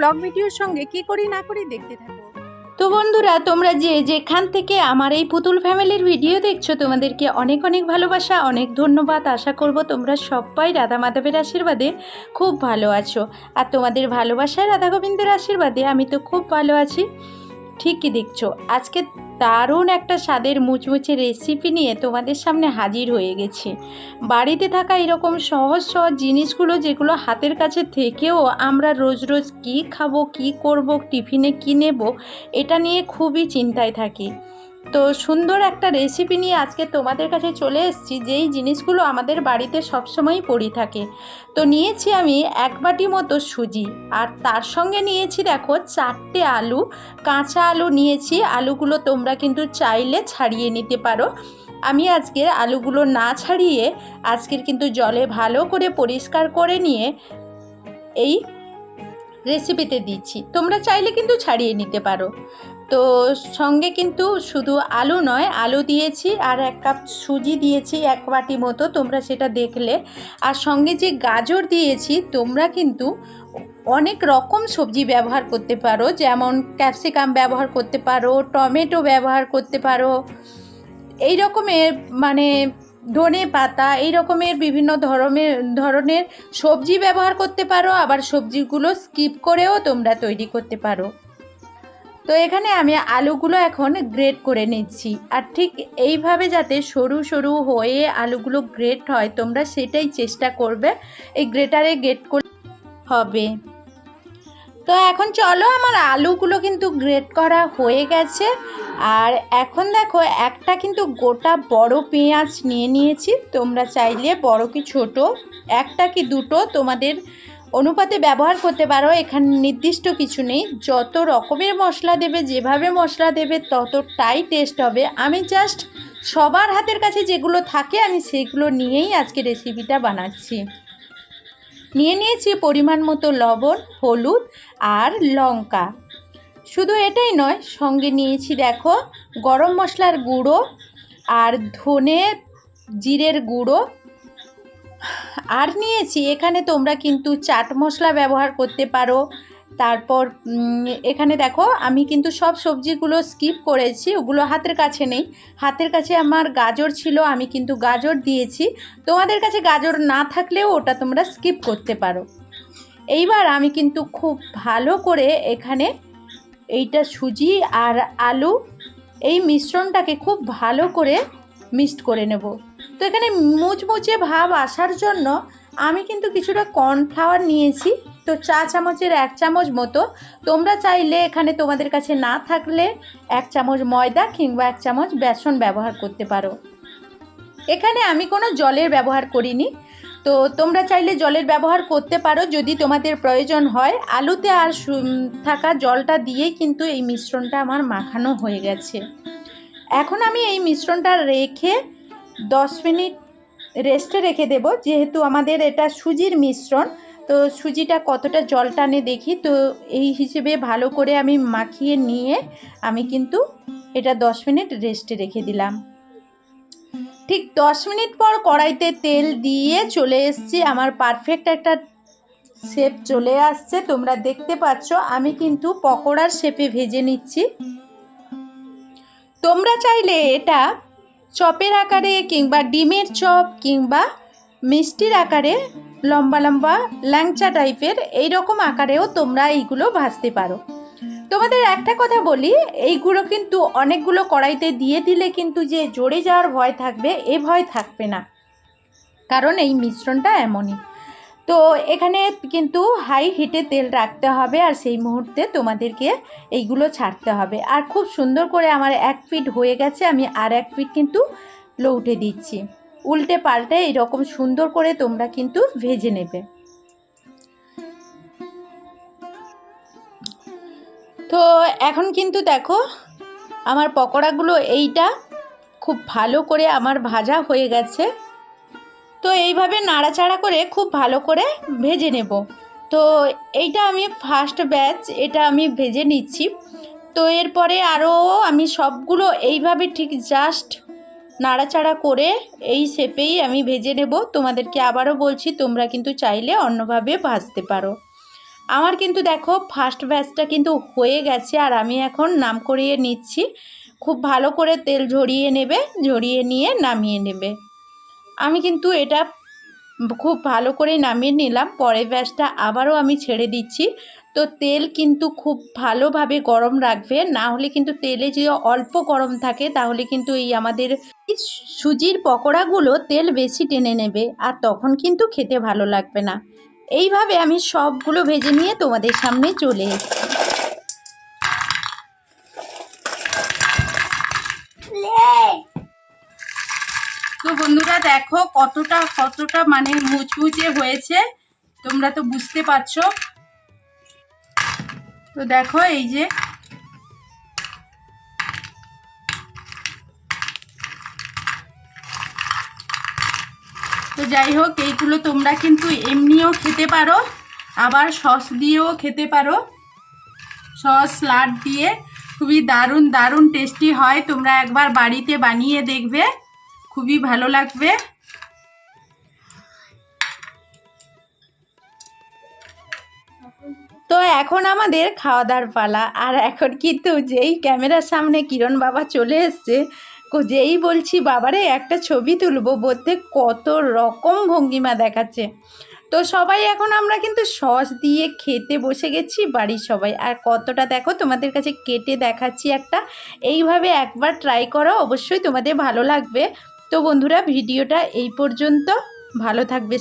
Blog ভিডিওর সঙ্গে কি করি না করি দেখতে থাকো। তো বন্ধুরা, তোমরা যে যেখান থেকে আমার এই পুতুল ফ্যামিলির ভিডিও দেখছ, তোমাদেরকে অনেক অনেক ভালোবাসা, অনেক ধন্যবাদ। আশা করব তোমরা সবাই রাধা মাধবের আশীর্বাদে খুব ভালো আছো। আর তোমাদের ভালোবাসায় রাধা গোবিন্দের আশীর্বাদে আমি তো খুব ভালো আছি। ঠিকই দেখছ। আজকে দারুণ একটা স্বাদের মুচমুচে রেসিপি নিয়ে তোমাদের সামনে হাজির হয়ে গেছি। বাড়িতে থাকা এরকম সহজ সহজ জিনিসগুলো যেগুলো হাতের কাছে থেকেও আমরা রোজ রোজ কী খাব, কী করব, টিফিনে কী নেব, এটা নিয়ে খুবই চিন্তায় থাকি। তো সুন্দর একটা রেসিপি নিয়ে আজকে তোমাদের কাছে চলে এসেছি, যেই জিনিসগুলো আমাদের বাড়িতে সবসময়ই পড়ি থাকে। তো নিয়েছি আমি এক বাটি মতো সুজি, আর তার সঙ্গে নিয়েছি দেখো চারটে আলু, কাঁচা আলু নিয়েছি, আলুগুলো তোমরা কিন্তু চাইলে ছাড়িয়ে নিতে পারো। আমি আজকে আলুগুলো না ছাড়িয়ে আজকের কিন্তু জলে ভালো করে পরিষ্কার করে নিয়ে এই রেসিপিতে দিচ্ছি। তোমরা চাইলে কিন্তু ছাড়িয়ে নিতে পারো। তো সঙ্গে কিন্তু শুধু আলু নয়, আলু দিয়েছি আর এক কাপ সুজি দিয়েছি এক বাটি মতো, তোমরা সেটা দেখলে। আর সঙ্গে যে গাজর দিয়েছি, তোমরা কিন্তু অনেক রকম সবজি ব্যবহার করতে পারো, যেমন ক্যাপসিকাম ব্যবহার করতে পারো, টমেটো ব্যবহার করতে পারো। এই রকমের মানে ধনে পাতা, এই রকমের বিভিন্ন ধরনের ধরনের সবজি ব্যবহার করতে পারো, আবার সবজিগুলো স্কিপ করেও তোমরা তৈরি করতে পারো। তো এখানে আমি আলুগুলো এখন গ্রেট করে নিচ্ছি। আর ঠিক এইভাবে যাতে সরু সরু হয়ে আলুগুলো গ্রেট হয়, তোমরা সেটাই চেষ্টা করবে। এই গ্রেটারে গ্রেট করে হবে। তো এখন চলো, আমার আলুগুলো কিন্তু গ্রেট করা হয়ে গেছে। আর এখন দেখো, একটা কিন্তু গোটা বড় পেঁয়াজ নিয়ে নিয়েছি। তোমরা চাইলে বড় কি ছোট, একটা কি দুটো তোমাদের অনুপাতে ব্যবহার করতে পারো। এখানে নির্দিষ্ট কিছু নেই। যত রকমের মশলা দেবে, যেভাবে মশলা দেবে, ততটাই টেস্ট হবে। আমি জাস্ট সবার হাতের কাছে যেগুলো থাকে, আমি সেগুলো নিয়েই আজকে রেসিপিটা বানাচ্ছি। নিয়ে নিয়েছি পরিমাণ মতো লবণ, হলুদ আর লঙ্কা। শুধু এটাই নয়, সঙ্গে নিয়েছি দেখো গরম মশলার গুঁড়ো আর ধনে জিরের গুঁড়ো। আর নিয়েছি, এখানে তোমরা কিন্তু চাট মশলা ব্যবহার করতে পারো। তারপর এখানে দেখো, আমি কিন্তু সব সবজিগুলো স্কিপ করেছি, ওগুলো হাতের কাছে নেই। হাতের কাছে আমার গাজর ছিল, আমি কিন্তু গাজর দিয়েছি। তোমাদের কাছে গাজর না থাকলেও ওটা তোমরা স্কিপ করতে পারো। এইবার আমি কিন্তু খুব ভালো করে এখানে এইটা সুজি আর আলু, এই মিশ্রণটাকে খুব ভালো করে মিক্সড করে নেব। তো এখানে মুচমুচে ভাব আসার জন্য আমি কিন্তু কিছুটা কর্নফ্লাওয়ার নিয়েছি। তো চা চামচের এক চামচ মতো। তোমরা চাইলে এখানে তোমাদের কাছে না থাকলে এক চামচ ময়দা কিংবা এক চামচ বেসন ব্যবহার করতে পারো। এখানে আমি কোনো জলের ব্যবহার করিনি। তো তোমরা চাইলে জলের ব্যবহার করতে পারো যদি তোমাদের প্রয়োজন হয়। আলুতে আর থাকা জলটা দিয়েই কিন্তু এই মিশ্রণটা আমার মাখানো হয়ে গেছে। এখন আমি এই মিশ্রণটা রেখে দশ মিনিট রেস্টে রেখে দেব। যেহেতু আমাদের এটা সুজির মিশ্রণ তো সুজিটা কতটা জল টানে দেখি, তো এই হিসেবে ভালো করে আমি মাখিয়ে নিয়ে আমি কিন্তু এটা দশ মিনিট রেস্টে রেখে দিলাম। ঠিক দশ মিনিট পর কড়াইতে তেল দিয়ে চলে এসেছি, আমার পারফেক্ট একটা শেপ চলে আসছে, তোমরা দেখতে পাচ্ছ, আমি কিন্তু পকোড়ার শেপে ভেজে নিচ্ছি। তোমরা চাইলে এটা চপের আকারে কিংবা ডিমের চপ কিংবা মিষ্টির আকারে লম্বা লম্বা ল্যাংচা টাইপের এই রকম আকারেও তোমরা এইগুলো ভাজতে পারো। তোমাদের একটা কথা বলি, এইগুলো কিন্তু অনেকগুলো কড়াইতে দিয়ে দিলে কিন্তু যে জড়ে যাওয়ার ভয় থাকবে, এ ভয় থাকবে না। কারণ এই মিশ্রণটা এমনই। তো এখানে কিন্তু হাই হিটে তেল রাখতে হবে আর সেই মুহূর্তে তোমাদেরকে এইগুলো ছাড়তে হবে। আর খুব সুন্দর করে আমার এক ফিট হয়ে গেছে, আমি আর এক ফিট কিন্তু লৌটে দিচ্ছি। উল্টে পাল্টে এরকম সুন্দর করে তোমরা কিন্তু ভেজে নেবে। তো এখন কিন্তু দেখো, আমার পকোড়াগুলো এইটা খুব ভালো করে আমার ভাজা হয়ে গেছে। তো এইভাবে নাড়াচাড়া করে খুব ভালো করে ভেজে নেব। তো এইটা আমি ফার্স্ট ব্যাচ এটা আমি ভেজে নিচ্ছি। তো এরপরে আরও আমি সবগুলো এইভাবে ঠিক জাস্ট নাড়াচাড়া করে এই শেপেই আমি ভেজে নেব। তোমাদেরকে আবারও বলছি, তোমরা কিন্তু চাইলে অন্যভাবে ভাজতে পারো। আমার কিন্তু দেখো ফার্স্ট ব্যাচটা কিন্তু হয়ে গেছে আর আমি এখন নাম করিয়ে নিচ্ছি। খুব ভালো করে তেল ঝরিয়ে নেবে, ঝরিয়ে নিয়ে নামিয়ে নেবে। আমি কিন্তু এটা খুব ভালো করে নামিয়ে নিলাম। পরের ব্যাচটা আবারও আমি ছেড়ে দিচ্ছি। তো তেল কিন্তু খুব ভালোভাবে গরম রাখবে। না হলে কিন্তু তেলে যদি অল্প গরম থাকে, তাহলে কিন্তু এই আমাদের সুজির পকোড়াগুলো তেল বেশি টেনে নেবে, আর তখন কিন্তু খেতে ভালো লাগবে না। এইভাবে আমি সবগুলো ভেজে নিয়ে তোমাদের সামনে চলে এসেছি। তো বন্ধুরা দেখো কতটা কতটা মানে মুচমুচে হয়েছে, তোমরা তো বুঝতে পারছ। তো দেখো এই যে তো যাই হোক, এইগুলো তোমরা কিন্তু এমনিও খেতে পারো। আবার সস দিয়েও খেতে পারো। সস স্লাড দিয়ে খুবই দারুণ দারুণ টেস্টি হয়। তোমরা একবার বাড়িতে বানিয়ে দেখবে। খুবই ভালো লাগবে। তো এখন আমাদের খাওয়া দাওয়ার পালা। আর এখন কিন্তু যেই ক্যামেরার সামনে কিরণ বাবা চলে এসছে যেই বলছি, বাবারে, একটা ছবি তুলবো, বলতে কত রকম ভঙ্গিমা দেখাচ্ছে। তো সবাই, এখন আমরা কিন্তু সস দিয়ে খেতে বসে গেছি, বাড়ির সবাই। আর কতটা দেখো, তোমাদের কাছে কেটে দেখাচ্ছি একটা। এইভাবে একবার ট্রাই করো, অবশ্যই তোমাদের ভালো লাগবে। তো বন্ধুরা, ভিডিওটা এই পর্যন্ত। ভালো থাকবে